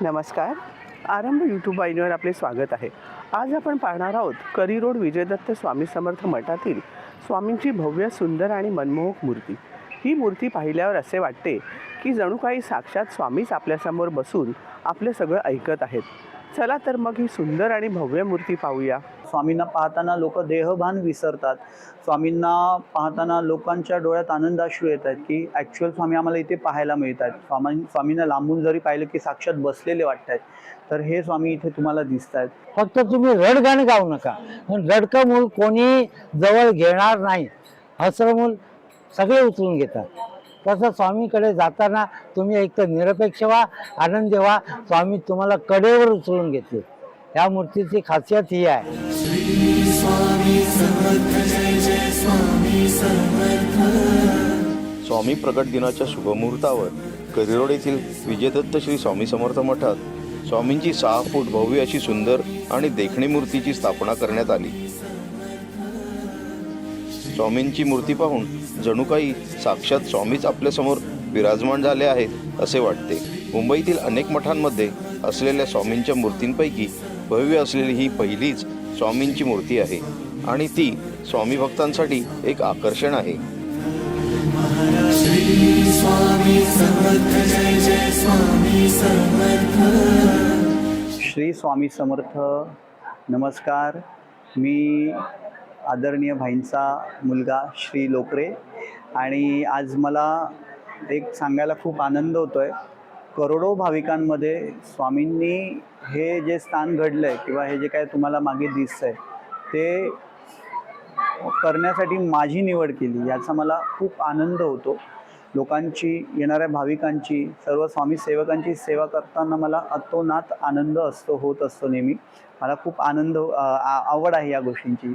नमस्कार. आरंभ यूट्यूब वाहिनीवर आपले स्वागत आहे. आज आपण पाहणार आहोत करी रोड विजयदत्त स्वामी समर्थ मठातील स्वामींची भव्य सुंदर आणि मनमोहक मूर्ती. ही मूर्ती पाहिल्यावर असे वाटते की जणू काही साक्षात स्वामीच आपल्यासमोर बसून आपलं सगळं ऐकत आहेत. चला तर मग ही सुंदर आणि भव्य मूर्ती पाहूया. स्वामींना पाहताना लोक देहभान विसरतात. स्वामींना पाहताना लोकांच्या डोळ्यात आनंदाश्रू येत आहेत की ॲक्च्युअल स्वामी आम्हाला इथे पाहायला मिळत आहेत स्वामी स्वामींना लांबून जरी पाहिलं की साक्षात बसलेले वाटत आहेत तर हे स्वामी इथे तुम्हाला दिसत आहेत फक्त तुम्ही रडगाणं गाऊ नका. पण रडकं मूल कोणी जवळ घेणार नाही. हसरं मूल सगळे उचलून घेतात. तसं स्वामीकडे जाताना तुम्ही एक तर निरपेक्ष व्हा आनंद व्हा. स्वामी तुम्हाला कडेवर उचलून घेतील. या मूर्तीची खासियत ही आहे. स्वामी प्रकट दिनाच्या शुभमुहूर्तावर करिरोड येथील विजयदत्त श्री स्वामी समर्थ मठात स्वामींची सहा फूट भव्य अशी सुंदर आणि देखणी मूर्तीची स्थापना करण्यात आली. स्वामींची मूर्ती पाहून जणू काही साक्षात स्वामीच आपल्यासमोर विराजमान झाले आहेत असे वाटते. मुंबईतील अनेक मठांमध्ये असलेल्या स्वामींच्या मूर्तींपैकी भव्य असलेली ही पहिलीच स्वामींची मूर्ती आहे आणि ती स्वामी भक्तांसाठी एक आकर्षण आहे. श्री स्वामी समर्थ नमस्कार. मी आदरणीय भाईंचा मुलगा श्री लोकरे. आणि आज मला एक सांगायला खूप आनंद होतो आहे करोडो भाविकांमध्ये स्वामींनी हे जे स्थान घडलं आहे किंवा हे जे काय तुम्हाला मागे दिसतं आहे ते करण्यासाठी माझी निवड केली याचा मला खूप आनंद होतो. लोकांची येणाऱ्या भाविकांची सर्व स्वामी सेवकांची सेवा करताना मला अतोनात आनंद असतो होत असतो नेहमी. मला खूप आनंद आ- आवड आहे या गोष्टींची.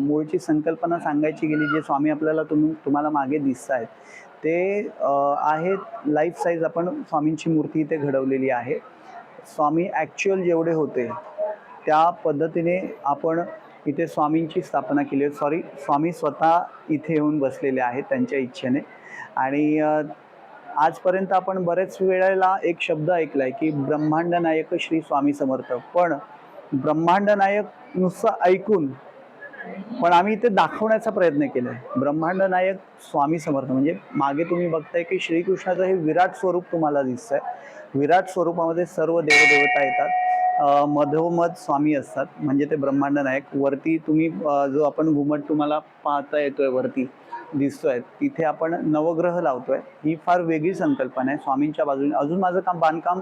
मूळची संकल्पना सांगायची गेली जे स्वामी आपल्याला तुम्ही तुम्हाला मागे दिसत आहेत ते आहेत. लाईफ साईज आपण स्वामींची मूर्ती इथे घडवलेली आहे. स्वामी ॲक्च्युअल जेवढे होते त्या पद्धतीने आपण इथे स्वामींची स्थापना केली आहे. सॉरी स्वामी स्वतः इथे येऊन बसलेले आहेत त्यांच्या इच्छेने. आणि आजपर्यंत आपण बरेच वेळेला एक शब्द ऐकला आहे की ब्रह्मांड नायक श्री स्वामी समर्थ. पण ब्रह्मांड नायक नुसतं ऐकून पण आम्ही इथे दाखवण्याचा प्रयत्न केला आहे ब्रह्मांड नायक स्वामी समर्थ. म्हणजे मागे तुम्ही बघताय की श्रीकृष्णाचं हे विराट स्वरूप तुम्हाला दिसतंय. विराट स्वरूपामध्ये सर्व देवदेवता येतात. मधोमध स्वामी असतात. म्हणजे ते ब्रह्मांड नायक. वरती तुम्ही जो आपण घुमट तुम्हाला पाहता येतोय वरती दिसतोय तिथे आपण नवग्रह लावतोय. ही फार वेगळी संकल्पना आहे. स्वामींच्या बाजूने. अजून माझं काम बांधकाम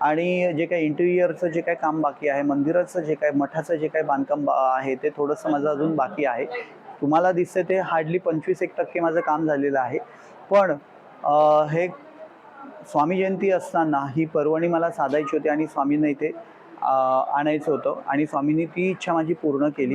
आणि जे काही इंटिरियरचं जे काही काम बाकी आहे मंदिराचं जे काही मठाचं जे काही बांधकाम बा- आहे ते थोडंसं माझं अजून बाकी आहे. तुम्हाला दिसतंय ते हार्डली पंचवीस एक टक्के माझं काम झालेलं आहे. पण हे स्वामी जयंती असताना ही पर्वणी मला साधायची होती आणि स्वामींना इथे आणायचं होतं. आणि स्वामींनी ती इच्छा माझी पूर्ण केली.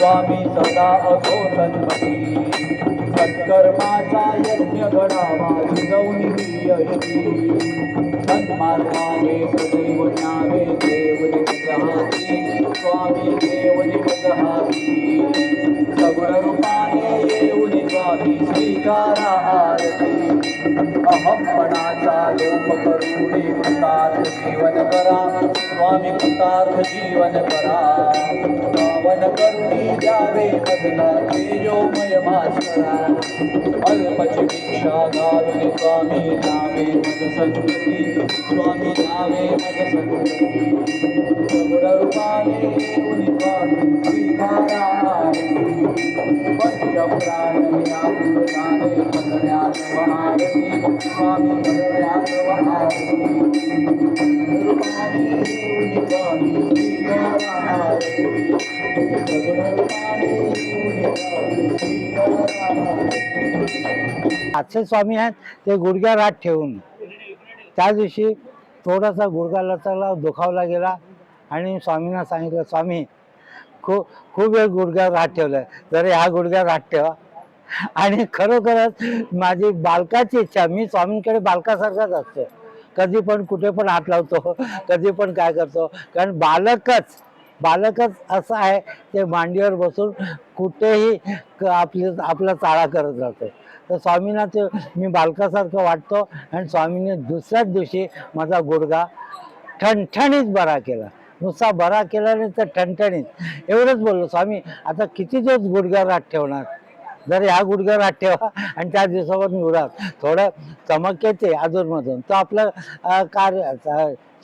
स्वामी सदा असो सन्मती. सत्कर्माचा यज्ञ घडावा जाऊन यशी सन्मार्गाने सदैव न्यावे देव निवदहाती स्वामी देव निवदहाती सगुण रूपाने येऊ स्वामी स्वीकारा आरती. अहमपणाचा लोप करुणे कृतार्थ जीवन करा. स्वामी कृतार्थ जीवन करा. पावन करुणी द्यावे बदला तेजोमय भास्करा अल्पची भिक्षा घालून स्वामी नावे मग संगती. स्वामी नावे मग संगती. रूपाने उनिपाने श्रीकाराने पंचप्राण स्वामी आजचे स्वामी आहेत ते गुडघ्या रात ठेवून. त्या दिवशी थोडासा गुडघा लचकला दुखावला गेला आणि स्वामींना सांगितलं स्वामी खूप खूप वेळ गुडघ्या हात ठेवलं जर ह्या गुडघ्या हात ठेवा. आणि खरोखरच माझी बालकाची इच्छा मी स्वामींकडे बालकासारखाच असतो. कधी पण कुठे पण हात लावतो कधी पण काय करतो. कारण बालकच बालकच असं आहे ते मांडीवर बसून कुठेही आपली आपला चाळा करत राहतो. तर स्वामींना ते मी बालकासारखं वाटतो आणि स्वामींनी दुसऱ्याच दिवशी माझा गुडगा ठणठणीत बरा केला. नुसता बरा केला नाही तर ठणठणीत. एवढंच बोललो स्वामी आता किती दिवस गुडघ्या हात ठेवणार? जर ह्या गुडघ्यावर हात ठेवा आणि त्या दिवसावर निवडा. थोडं चमक येते अधूनमधून. तो आपलं कार्य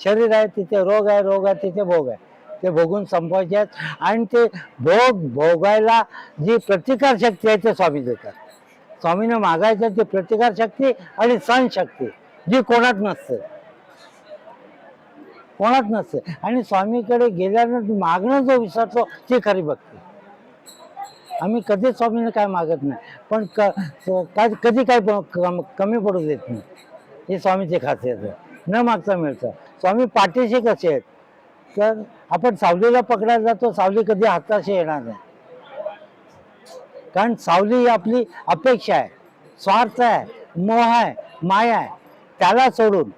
शरीर आहे तिथे रोग आहे रोग आहे तिथे भोग आहे. ते भोगून संपवायचे आहेत आणि ते भोग भोगायला जी प्रतिकार शक्ती आहे ते स्वामी देतात. स्वामीनं मागायचं ती प्रतिकार शक्ती आणि सहनशक्ती जी कोणात नसते. कोणात नसते. आणि स्वामीकडे गेल्यानंतर मागणं जो विसरतो ती खरी भक्ती. आम्ही कधीच स्वामीने काय मागत नाही. पण काय कधी काय कमी पडू देत नाही. हे स्वामीची खासियत आहे. न मागता मिळतं. स्वामी पाठीशी कसे आहेत? तर आपण सावलीला पकडायला जातो सावली कधी हाताशी येणार नाही. कारण सावली ही आपली अपेक्षा आहे. स्वार्थ आहे मोह आहे माया आहे. त्याला सोडून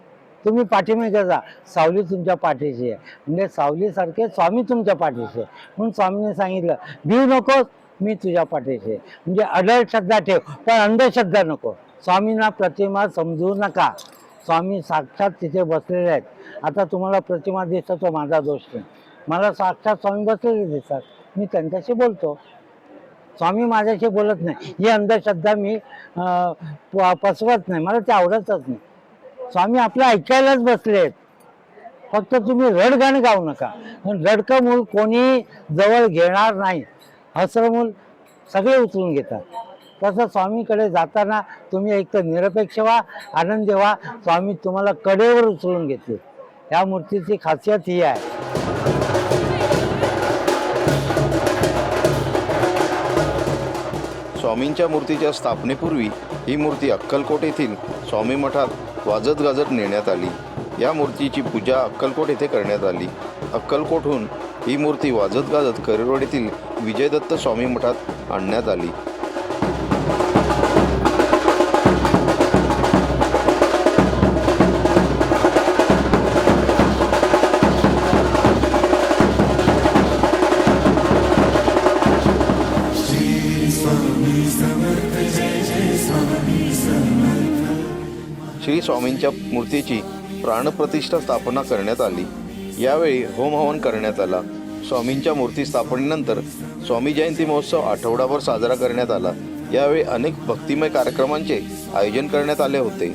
तुम्ही पाठीमागे जा. सावली तुमच्या पाठीशी आहे. म्हणजे सावलीसारखे स्वामी तुमच्या पाठीशी आहे. म्हणून स्वामीने सांगितलं भिऊ नकोस मी तुझ्या पाठीशी. म्हणजे अडळ श्रद्धा ठेव पण अंधश्रद्धा नको. स्वामींना प्रतिमा समजू नका. स्वामी साक्षात तिथे बसलेले आहेत. आता तुम्हाला प्रतिमा दिसतो तो माझा दोष नाही. मला साक्षात स्वामी बसलेले दिसतात. मी त्यांच्याशी बोलतो. स्वामी माझ्याशी बोलत नाही. ही अंधश्रद्धा मी पसवत प- नाही. मला ते आवडतच नाही. स्वामी आपलं ऐकायलाच बसले आहेत. फक्त तुम्ही रडगाणं गाऊ नका. पण रडकं मूल कोणी जवळ घेणार नाही. हसरं सगळे उचलून घेतात. तसं स्वामीकडे जाताना तुम्ही एक तर निरपेक्ष व्हा आनंदी व्हा. स्वामी तुम्हाला कडेवर उचलून घेते या मूर्तीची खासियत ही आहे. स्वामींच्या मूर्तीच्या स्थापनेपूर्वी ही मूर्ती अक्कलकोट येथील स्वामी मठात वाजत गाजत नेण्यात आली. या मूर्तीची पूजा अक्कलकोट येथे करण्यात आली. अक्कलकोटहून ही मूर्ती वाजत गाजत करिरोड येथील विजयदत्त स्वामी मठात आणण्यात आली. श्री स्वामींच्या मूर्तीची प्राणप्रतिष्ठा स्थापना करण्यात आली. यावेळी होमहवन करण्यात आला. स्वामींच्या मूर्ती स्थापनेनंतर स्वामी जयंती महोत्सव आठवडाभर साजरा करण्यात आला. यावेळी अनेक भक्तिमय कार्यक्रमांचे आयोजन करण्यात आले होते.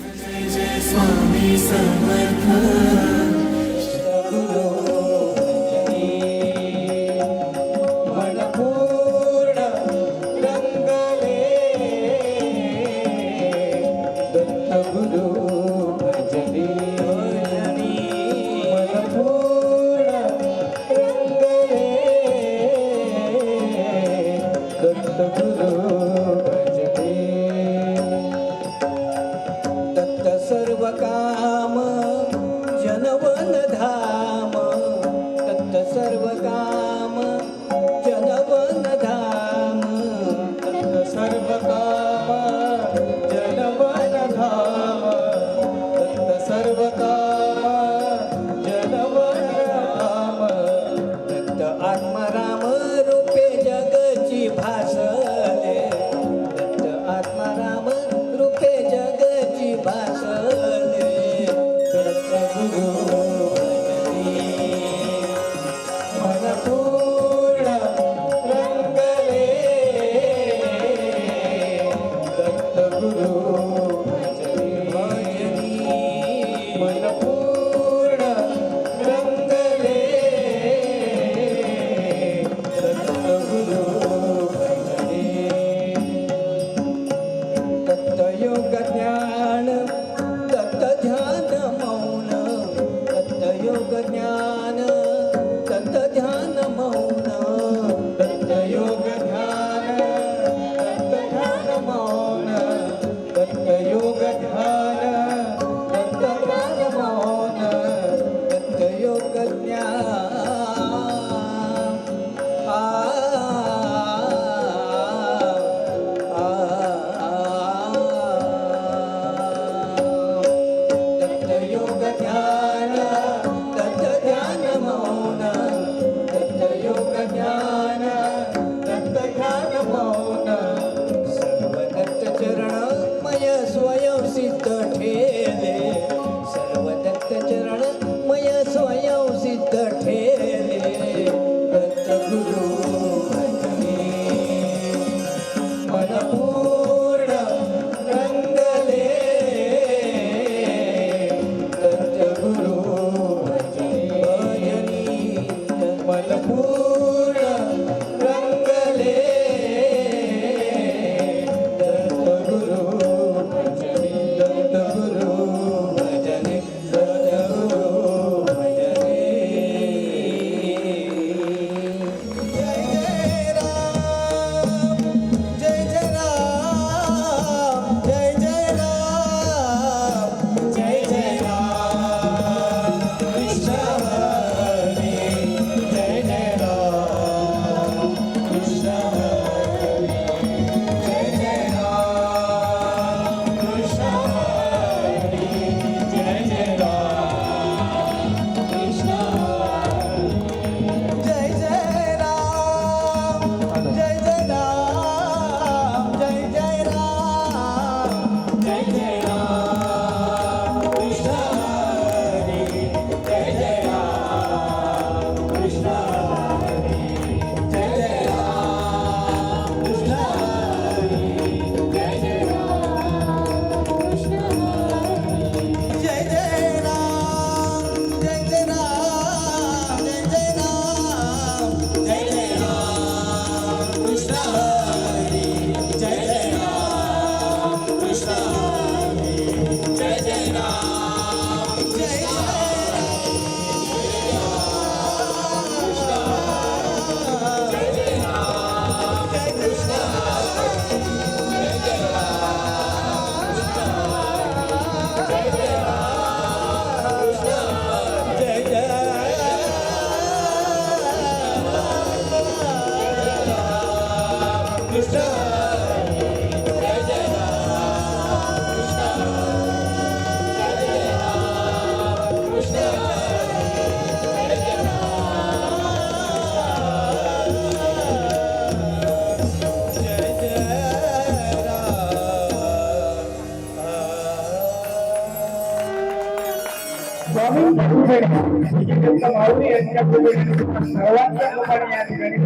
माऊली यांच्या सर्वांच्या लोकांनी या ठिकाणी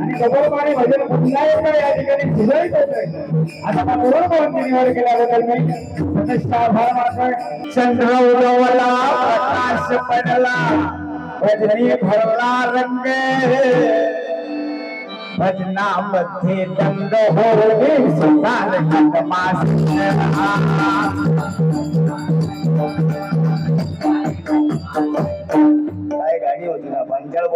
आणि गौरवाने भजन पुन्हा एकदा या ठिकाणी होत आहे आता गौरवांची निवड केल्याबद्दल मी प्रतिष्ठा मानतोय चंद्र उगवला प्रकाश पडला भरला रंग भजनामध्ये दंड हो मास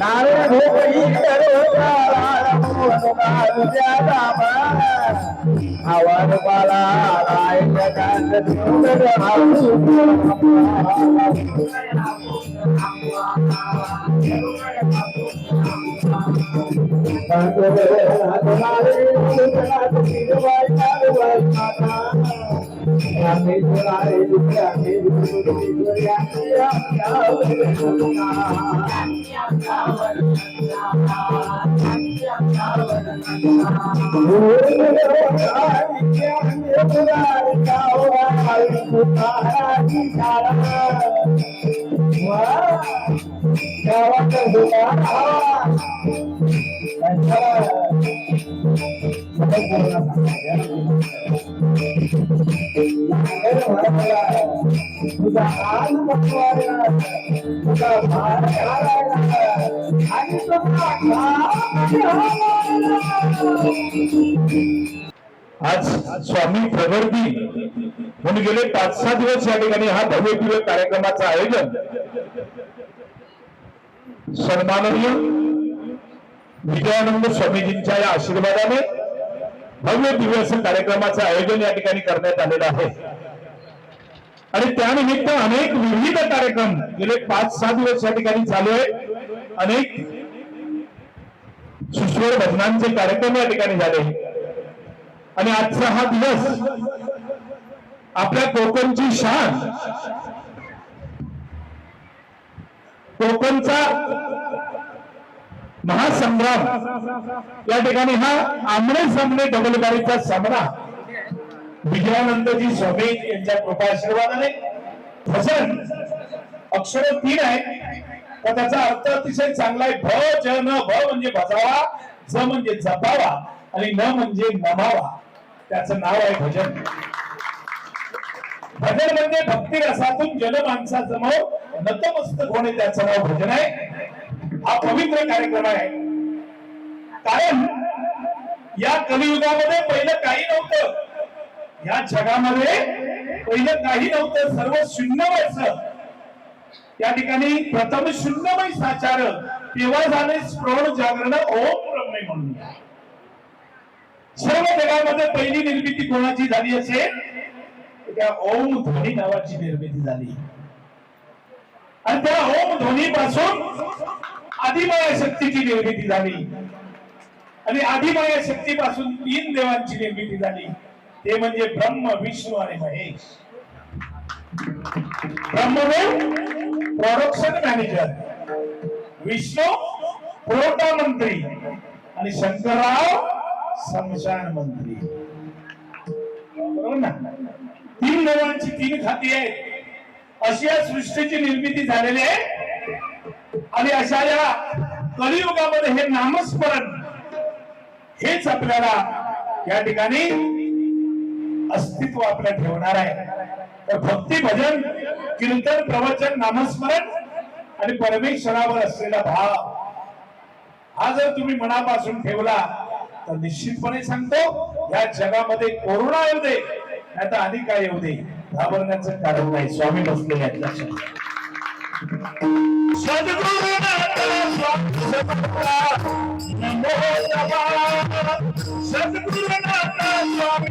गरदा आम्ही कोकण सांगताना भरून नारळ भोपळी आवाज पाला आज स्वामी प्रगती म्हणून गेले पाच सहा दिवस या ठिकाणी हा भव्य दिव्य कार्यक्रमाचं आयोजन. सन्माननीय विजयानंद स्वामीजींच्या या आशीर्वादाने भव्य दिव्य असं कार्यक्रमाचं आयोजन या ठिकाणी करण्यात आलेलं आहे. आणि त्यानिमित्त अनेक विविध कार्यक्रम गेले पाच सहा दिवस या ठिकाणी चालू आहे अनेक सुश्वर भजनांचे कार्यक्रम या ठिकाणी झाले आणि आजचा हा दिवस आपल्या कोकणची शान कोकणचा महासंग्राम. या ठिकाणी हा आमने सामने डबलबारीचा सामना. विजयानंदजी स्वामी यांच्या कृपाशीर्वादाने भजन अक्षर तीन आहे. तर त्याचा अर्थ अतिशय चांगला आहे. भ ज न भ म्हणजे भजावा ज म्हणजे जपावा आणि न म्हणजे नमावा. त्याचं नाव आहे भजन. भजन म्हणजे भक्ती रसातून जनमानसासमोर नतमस्तक होणे त्याचं नाव भजन आहे. हा पवित्र कार्यक्रम आहे. कारण या कलियुगामध्ये पहिलं काही नव्हतं. या जगामध्ये पहिलं काही नव्हतं. सर्व शून्यमयच या ठिकाणी प्रथम शून्यमय साचार तेव्हा झाले स्प्रौढ जागरण ओम ब्रह्मे म्हणून. सर्व जगामध्ये पहिली निर्मिती कोणाची झाली असेल? त्या ओम ध्वनी नावाची निर्मिती झाली. आणि त्या ओम ध्वनी पासून आदिमाया शक्तीची निर्मिती झाली. आणि आदिमाया शक्तीपासून तीन देवांची निर्मिती झाली. ते म्हणजे ब्रह्म विष्णू आणि महेश. ब्रह्मदेव म्हणजे प्रोडक्शन मॅनेजर. विष्णू पुरवठा मंत्री. आणि शंकरराव समशान मंत्री. बरोबर ना? तीन देवांची तीन खाती आहेत. अशी या सृष्टीची निर्मिती झालेली आहे. आणि अशा या कलियुगामध्ये हे नामस्मरण हेच आपल्याला या ठिकाणी अस्तित्व आपल्या ठेवणार आहे. तर भक्ती भजन कीर्तन प्रवचन नामस्मरण आणि परमेश्वरावर असलेला भाव हा जर तुम्ही मनापासून ठेवला तर निश्चितपणे सांगतो या जगामध्ये कोरोना येऊ दे नाही तर अधिक काय येऊ दे घाबरण्याचं कारण नाही. स्वामी बसलेले आहेत. लक्षात सद्गुरुनाथ स्वामी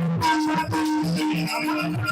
स्वामी समर्थ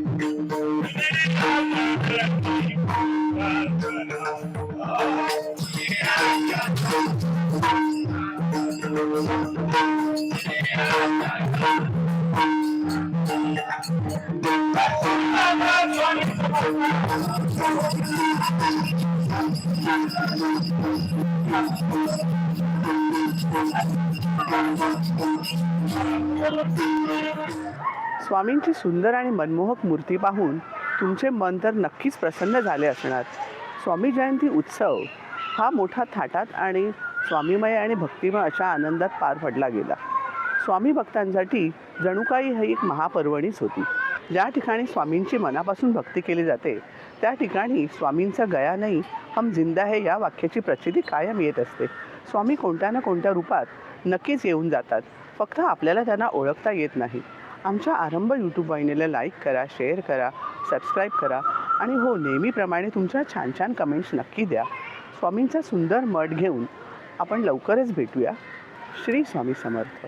स्वामींची सुंदर आणि मनमोहक मूर्ती पाहून तुमचे मन तर नक्कीच प्रसन्न झाले असणार. स्वामी जयंती उत्सव हा मोठा थाटात आणि स्वामीमय आणि भक्तिमय अशा आनंदात पार पडला गेला. स्वामी भक्तांसाठी जणू काही ही एक महापर्वणीच होती. ज्या ठिकाणी स्वामींची मनापासून भक्ती केली जाते त्या ठिकाणी स्वामींचा गया नाही हम जिंदा है या वाक्याची प्रचिती कायम येत असते. स्वामी कोणत्या ना कोणत्या रूपात नक्कीच येऊन जातात फक्त आपल्याला त्यांना ओळखता येत नाही. आमच्या आरंभ यूट्यूब वाहिनीला लाईक करा शेअर करा सबस्क्राईब करा आणि हो नेहमीप्रमाणे तुमच्या छान छान कमेंट्स नक्की द्या. स्वामींचा सुंदर मठ घेऊन आपण लवकरच भेटूया. श्री स्वामी समर्थ.